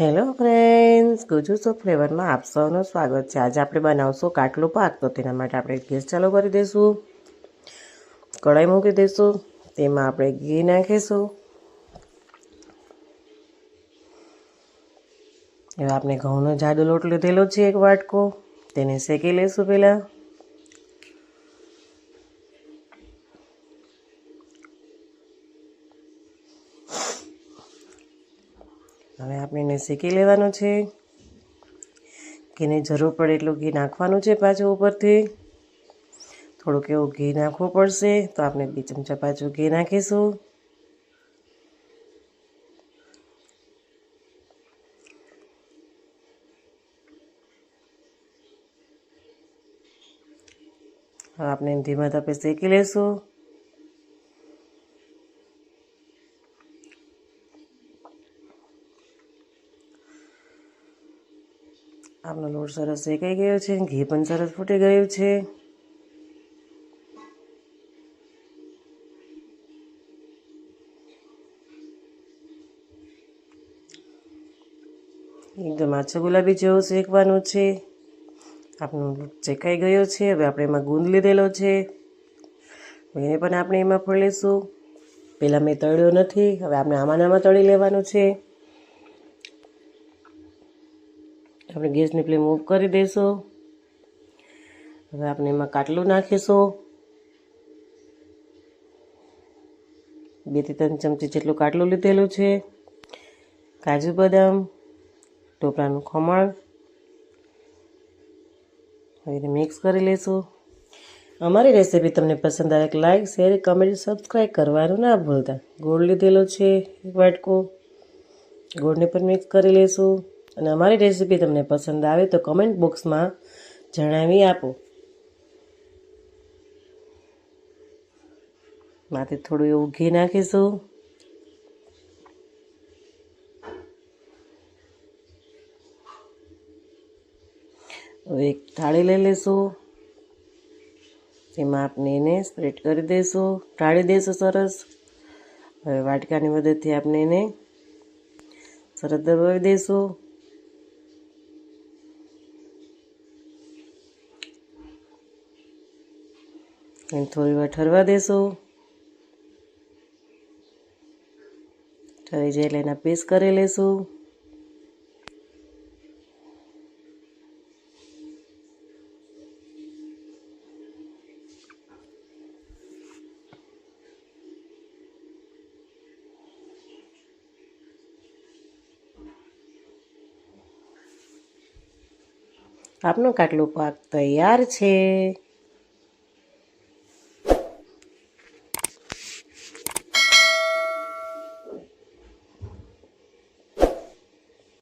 Hello friends Gujju so ફ્લેવરમાં આપ સૌનું સ્વાગત છે. આજે આપણે બનાવશું કાટલું પાક. તો તેના માટે આપણે ગેસ ચાલુ કરી દઈશું. કઢાઈ મૂકી દઈશું. તેમાં આપણે ઘી નાખીશું. હવે આપણે ઘઉંનો જાડો લોટ લીધેલો છે એક વાટકો. તેને શેકી લઈશું પહેલાં. હવે આપણે એને શેકી લેવાનું છે. ઘીની જરૂર પડે એટલું ઘી નાખવાનું છે પાછું ઉપરથી. થોડુંક એવું ઘી નાખવું પડશે તો આપણે બે ચમચા પાછું ઘી નાખીશું. હવે આપણે ધીમા તાપે શેકી લઈશું આપનો લોટ સરસ શેકાઈ ગયો છે ઘી પણ સરસ ફૂટી ગયું છે. એકદમ આછો ગુલાબી જેવો શેકવાનું છે. આપણો લોટ શેકાઈ ગયો છે. હવે આપણે એમાં ગુંદ લીધેલો છે. એને પણ આપણે એમાં ફોડીશું પહેલાં મેં તળ્યો નથી. હવે આપણે આમાં આમાં તળી લેવાનું છે. આપણે ગેસની ફ્લેમ ઓફ કરી દઈશું. હવે આપણે એમાં કાટલું નાખીશું. બેથી ત્રણ ચમચી જેટલું કાટલું લીધેલું છે. કાજુ બદામ ટોપરાનું ખમણ. હવે મિક્સ કરી લઈશું. અમારી રેસીપી તમને પસંદ આવે તો લાઈક શેર કમેન્ટ સબસ્ક્રાઈબ કરવાનું ના ભૂલતા. ગોળ લીધેલો છે એક વાટકો. ગોળને પણ મિક્સ કરી લઈશું. અને અમારી રેસીપી તમને પસંદ આવે તો કમેન્ટ બોક્સમાં જણાવી આપો. માથે થોડું એવું ઘી નાખીશું. હવે એક થાળી લઈ લઈશું તેમાં આપણે એને સ્પ્રેડ કરી દઈશું ટાળી દઈશું સરસ. હવે વાટકાની મદદથી આપણે એને સરસ દબાવી દઈશું એને થોડી વાર ઠરવા દેશું. ઠરી જાય એટલે એના પીસ કરી લઈશું આપનો કાટલો પાક તૈયાર છે.